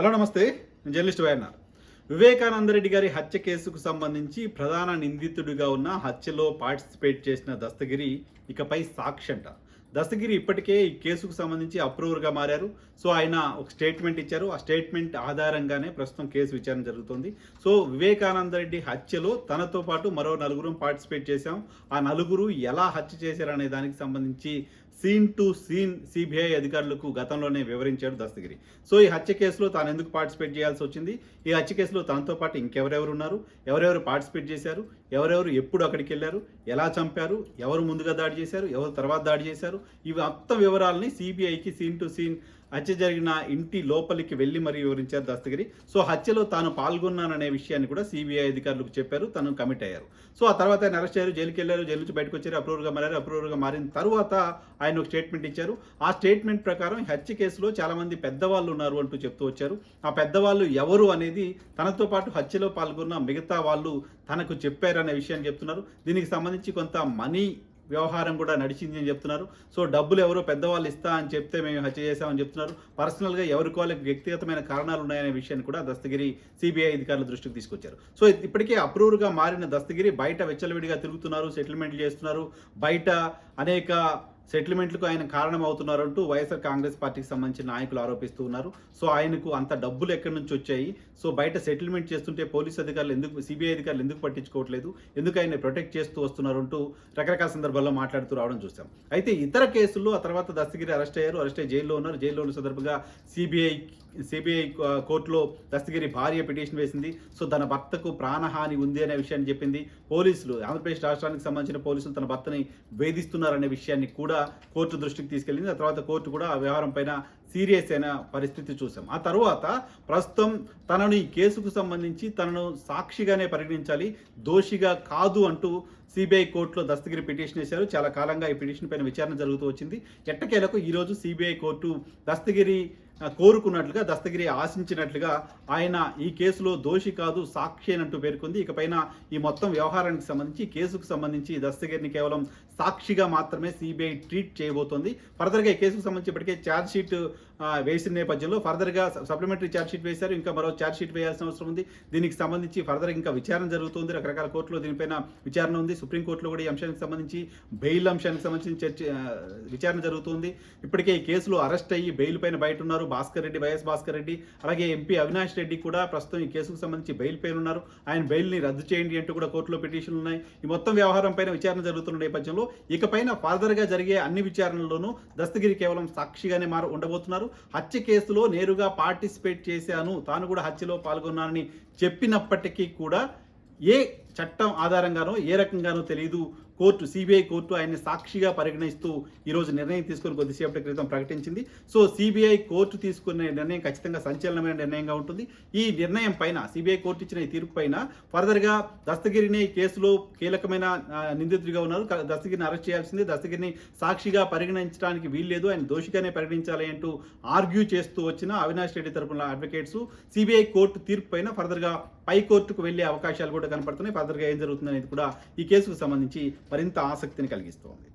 Hello నమస్తే. నేను journalist YNR. Vivekananda Reddy గారి హత్య కేసుకు సంబంధించి ప్రధాన నిందితుడిగా ఉన్న హత్యలో పార్టిసిపేట్ చేసిన దస్తగిరి ఇకపై సాక్షి అంట. దస్తగిరి ఇప్పటికే ఈ కేసుకు సంబంధించి అప్రూవర్గా మారారు. సో ఆయన ఒక స్టేట్మెంట్ ఇచ్చారు. ఆ స్టేట్మెంట్ ఆధారంగానే ప్రస్తుతం కేసు విచారణ జరుగుతుంది. సో వివేకానంద రెడ్డి హత్యలో తనతో పాటు మరో నలుగురు పార్టిసిపేట్ చేశాం. ఆ నలుగురు ఎలా హత్య చేశారనే దానికి సంబంధించి సీన్ టు సీన్ సిబిఐ అధికారులకు గతంలోనే వివరించాడు దస్తగిరి. సో ఈ హత్య కేసులో తాను ఎందుకు పార్టిసిపేట్ చేయాల్సి వచ్చింది? ఈ హత్య కేసులో తనతో పాటు ఇంకెవరెవరు ఉన్నారు? ఎవరెవరు పార్టిసిపేట్ చేశారు? ఎవరెవరు ఎప్పుడు అక్కడికి వెళ్ళారు? ఎలా చంపారు? ఎవరు ముందుగా దాడి చేశారు? ఎవరు తర్వాత దాడి చేశారు? ఇవి మొత్తం వివరాలని సిబిఐకి సీన్ టు సీన్ హత్య జరిగిన ఇంటి లోపలికి వెళ్ళి మరీ వివరించారు దస్తగిరి. సో హత్యలో తాను పాల్గొన్నాననే విషయాన్ని కూడా సిబిఐ అధికారులకు చెప్పారు. తను కమిట్ అయ్యారు. సో ఆ తర్వాత ఆయన అరెస్ట్ అయ్యారు. జైలుకి వెళ్ళారు. జైలు నుంచి బయటకు వచ్చారు. అప్రూవర్గా మారారు. అప్రూవర్గా మారిన తర్వాత ఆయన ఒక స్టేట్మెంట్ ఇచ్చారు. ఆ స్టేట్మెంట్ ప్రకారం హత్య కేసులో చాలామంది పెద్దవాళ్ళు ఉన్నారు అంటూ చెప్తూ వచ్చారు. ఆ పెద్దవాళ్ళు ఎవరు అనేది తనతో పాటు హత్యలో పాల్గొన్న మిగతా వాళ్ళు తనకు చెప్పారనే విషయాన్ని చెప్తున్నారు. దీనికి సంబంధించి కొంత మనీ వ్యవహారం కూడా నడిచింది అని చెప్తున్నారు. సో డబ్బులు ఎవరో పెద్దవాళ్ళు ఇస్తా అని చెప్తే మేము హత్య చేశామని చెప్తున్నారు. పర్సనల్గా ఎవరికి వాళ్ళకి వ్యక్తిగతమైన కారణాలు ఉన్నాయనే విషయాన్ని కూడా దస్తగిరి సిబిఐ అధికారుల దృష్టికి తీసుకొచ్చారు. సో ఇప్పటికే అప్రూవ్గా మారిన దస్తగిరి బయట వెచ్చలవిడిగా తిరుగుతున్నారు సెటిల్మెంట్లు చేస్తున్నారు. బయట అనేక సెటిల్మెంట్లకు ఆయన కారణం అవుతున్నారంటూ వైఎస్ఆర్ కాంగ్రెస్ పార్టీకి సంబంధించిన నాయకులు ఆరోపిస్తూ ఉన్నారు. సో ఆయనకు అంత డబ్బులు ఎక్కడి నుంచి వచ్చాయి? సో బయట సెటిల్మెంట్ చేస్తుంటే పోలీస్ అధికారులు ఎందుకు సిబిఐ అధికారులు ఎందుకు పట్టించుకోవట్లేదు? ఎందుకు ఆయన ప్రొటెక్ట్ చేస్తూ వస్తున్నారంటూ రకరకాల సందర్భాల్లో మాట్లాడుతూ రావడం చూసాం అయితే ఇతర కేసుల్లో ఆ తర్వాత దస్తగిరి అరెస్ట్ అయ్యారు అరెస్ట్ అయ్యి జైల్లో ఉన్నారు. జైల్లో ఉన్న సందర్భంగా సిబిఐ సిబిఐ కోర్టులో దస్తగిరి భార్య పిటిషన్ వేసింది. సో తన భర్తకు ప్రాణహాని ఉంది అనే విషయాన్ని చెప్పింది. పోలీసులు ఆంధ్రప్రదేశ్ రాష్ట్రానికి సంబంధించిన పోలీసులు తన భర్తని వేధిస్తున్నారనే విషయాన్ని కూడా కోర్టు దృష్టికి తీసుకెళ్ళింది. ఆ తర్వాత కోర్టు కూడా ఆ వ్యవహారం పైన సీరియస్ అయిన పరిస్థితి చూసాం. ఆ తర్వాత ప్రస్తుతం తనను ఈ కేసుకు సంబంధించి తనను సాక్షిగానే పరిగణించాలి దోషిగా కాదు అంటూ సిబిఐ కోర్టులో దస్తగిరి పిటిషన్ వేశారు. చాలా కాలంగా ఈ పిటిషన్ పైన విచారణ జరుగుతూ వచ్చింది. ఎట్టకేలకు ఈరోజు సిబిఐ కోర్టు దస్తగిరి కోరుకున్నట్లుగా దస్తగిరి ఆశించినట్లుగా ఆయన ఈ కేసులో దోషి కాదు సాక్షి అంటూ పేర్కొంది. ఇకపైన ఈ మొత్తం వ్యవహారానికి సంబంధించి కేసుకు సంబంధించి దస్తగిరిని కేవలం సాక్షిగా మాత్రమే సిబిఐ ట్రీట్ చేయబోతోంది. ఫర్దర్గా ఈ కేసుకు సంబంధించి ఇప్పటికే ఛార్జ్ షీట్ వేసిన నేపథ్యంలో ఫర్దర్గా సప్లిమెంటరీ ఛార్జ్ షీట్ వేశారు. ఇంకా మరో ఛార్జ్ షీట్ వేయాల్సిన అవసరం ఉంది. దీనికి సంబంధించి ఫర్దర్ ఇంకా విచారణ జరుగుతుంది. రకరకాల కోర్టులో దీనిపైన విచారణ ఉంది. సుప్రీంకోర్టులో కూడా ఈ అంశానికి సంబంధించి బెయిల్ అంశానికి సంబంధించి చర్చ విచారణ జరుగుతుంది. ఇప్పటికే ఈ కేసులో అరెస్ట్ అయ్యి బెయిల్ పైన బయట ఉన్నారు. భాస్కర్ రెడ్డి వైఎస్ భాస్కర్ రెడ్డి అలాగే ఎంపీ అవినాష్ రెడ్డి కూడా ప్రస్తుతం ఈ కేసుకు సంబంధించి బెయిల్ పైన ఉన్నారు ఆయన బెయిల్ని రద్దు చేయండి అంటూ కూడా కోర్టులో పిటిషన్లు ఉన్నాయి. ఈ మొత్తం వ్యవహారం పైన విచారణ జరుగుతున్న నేపథ్యంలో ఇకపైన ఫర్దర్గా జరిగే అన్ని విచారణల్లోనూ దస్తగిరి కేవలం సాక్షిగానే మారు ఉండబోతున్నారు. హత్య కేసులో నేరుగా పార్టిసిపేట్ చేశాను. తాను కూడా హత్యలో పాల్గొన్నానని చెప్పినప్పటికీ కూడా ఏ చట్టం ఆధారంగానో ఏ రకంగానో తెలియదు కోర్టు సిబిఐ కోర్టు ఆయన్ని సాక్షిగా పరిగణిస్తూ ఈరోజు నిర్ణయం తీసుకుని కొద్దిసేపటి క్రితం ప్రకటించింది. సో సిబిఐ కోర్టు తీసుకునే నిర్ణయం ఖచ్చితంగా సంచలనమైన నిర్ణయంగా ఉంటుంది. ఈ నిర్ణయం పైన సిబిఐ కోర్టు ఇచ్చిన ఈ తీర్పు పైన ఫర్దర్గా దస్తగిరిని కేసులో కీలకమైన నిందితుడిగా ఉన్నారు. దస్తగిరిని అరెస్ట్ చేయాల్సింది. దస్తగిరిని సాక్షిగా పరిగణించడానికి వీల్లేదు. ఆయన దోషిగానే పరిగణించాలి అంటూ ఆర్గ్యూ చేస్తూ వచ్చిన అవినాష్ రెడ్డి తరపున అడ్వకేట్స్. సిబిఐ కోర్టు తీర్పు పైన ఫర్దర్గా పై కోర్టుకు వెళ్ళే అవకాశాలు కూడా కనపడుతున్నాయి. ఫాదర్గా ఏం జరుగుతుంది అనేది కూడా ఈ కేసుకు సంబంధించి మరింత ఆసక్తిని కలిగిస్తోంది.